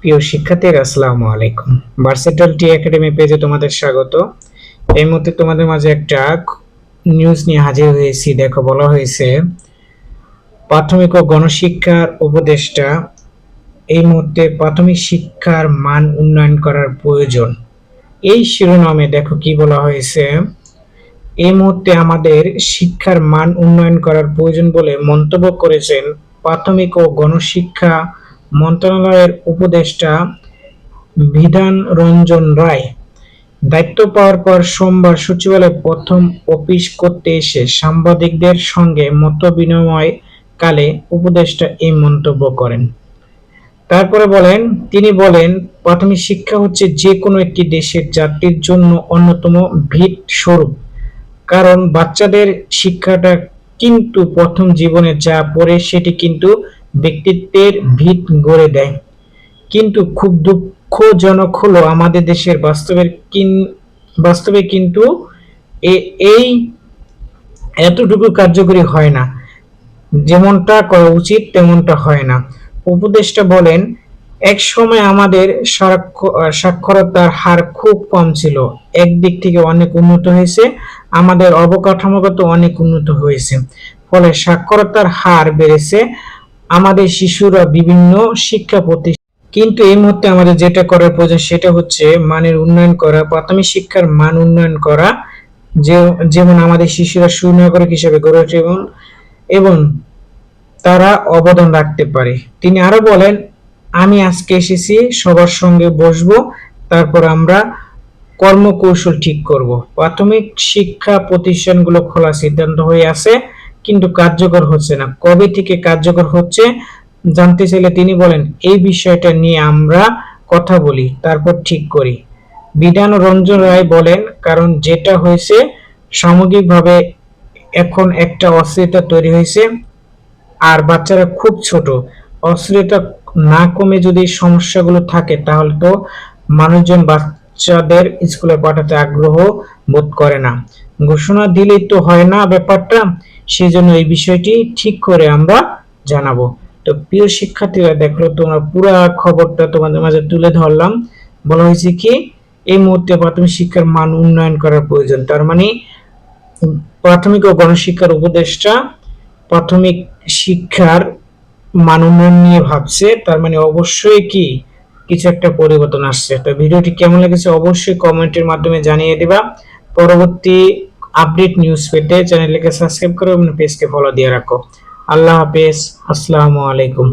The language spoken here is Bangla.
প্রিয় শিক্ষার্থীরা, আসসালামু আলাইকুম। ভার্সেটাল টি একাডেমি পেজে তোমাদের স্বাগত। এই মুহূর্তে তোমাদের মাঝে একটা নিউজ নিয়ে হাজির হয়েছি। দেখো, বলা হয়েছে, প্রাথমিক ও গণশিক্ষার উপদেষ্টা এই মুহূর্তে প্রাথমিক শিক্ষার মান উন্নয়ন করার প্রয়োজন। এই শিরোনামে দেখো কি বলা হয়েছে, এই মুহূর্তে আমাদের শিক্ষার মান উন্নয়ন করার প্রয়োজন বলে মন্তব্য করেছেন প্রাথমিক ও গণশিক্ষা মন্ত্রণালয়ের উপদেষ্টা বিধান রঞ্জন রায় দায়িত্ব পাওয়ার পর সোমবার সচিবালয়ে প্রথম অফিস করতে এসে সাংবাদিকদের সঙ্গে মত বিনিময় কালে উপদেষ্টা এই মন্তব্য করেন। তারপরে বলেন, তিনি বলেন, প্রাথমিক শিক্ষা হচ্ছে যে কোনো একটি দেশের জাতির জন্য অন্যতম ভিত স্বরূপ। কারণ বাচ্চাদের শিক্ষাটা কিন্তু প্রথম জীবনে যা পড়ে সেটি কিন্তু ব্যক্তিত্বের ভিত গড়ে দেয়। কিন্তু খুব দুঃখজনক হলো আমাদের দেশের বাস্তবের কিন, বাস্তবে কিন্তু এই এতটুকু কার্যকরী হয় না। যেমনটা করা উচিত, তেমনটা হয় না। উপদেষ্টা বলেন এক সময় আমাদের সাক্ষ- সাক্ষরতার হার খুব কম ছিল। একদিক থেকে অনেক উন্নত হয়েছে, আমাদের অবকাঠামোগত অনেক উন্নত হয়েছে। ফলে সাক্ষরতার হার বেড়েছে আমাদের শিশুরা বিভিন্ন শিক্ষা প্রতিষ্ঠান কিন্তু এই মুহূর্তে আমাদের যেটা করার প্রয়োজন সেটা হচ্ছে মানের উন্নয়ন করা, প্রাথমিক শিক্ষার মান উন্নয়ন করা, যে, যেমন আমাদের শিশুরা সুনাগরিক হিসেবে গড়ে ওঠে এবং এবং তারা অবদান রাখতে পারে। তিনি আরও বলেন, আমি আজকে এসেছি, সবার সঙ্গে বসবো, তারপর আমরা কর্মকৌশল ঠিক করব। প্রাথমিক শিক্ষা প্রতিষ্ঠানগুলো খোলা সিদ্ধান্ত হয়ে আছে। কিন্তু কার্যকর হচ্ছে না। কবে থেকে কার্যকর হচ্ছে জানতে চাইলে তিনি বলেন, এই বিষয়টা নিয়ে আমরা কথা বলি, তারপর ঠিক করি। বিধান রঞ্জন রায় বলেন, কারণ যেটা হয়েছে সামগ্রিকভাবে এখন একটা অস্থিরতা তৈরি হয়েছে, আর বাচ্চারা খুব ছোট। অস্থিরতা না কমে যদি সমস্যাগুলো থাকে, তাহলে তো মানুষজন বাচ্চাদের স্কুলে পাঠাতে আগ্রহ বোধ করে না। ঘোষণা দিলেই তো হয় না ব্যাপারটা, সেজন্য এই বিষয়টি ঠিক করে আমরা জানাব। তো প্রিয় শিক্ষার্থীরা দেখল তোমরা পুরো খবরটা তোমাদের মাঝে তুলে ধরলাম। বলা হয়েছে কি, এই মুহূর্তে প্রাথমিক শিক্ষার মান উন্নয়ন করার প্রয়োজন। তার মানে প্রাথমিক ও গণশিক্ষার উপদেষ্টা প্রাথমিক শিক্ষার মান উন্নয়ন নিয়ে ভাবছে। তার মানে অবশ্যই কি, কিছু একটা পরিবর্তন আসছে। তো ভিডিওটি কেমন লেগেছে অবশ্যই কমেন্টের মাধ্যমে জানিয়ে দিবা। পরবর্তী আপডেট নিউজ পেতে চ্যানেলকে সাবস্ক্রাইব করো এবং পেজকে ফলো দিয়ে রাখো। আল্লাহ হাফেজ। আসসালামু আলাইকুম।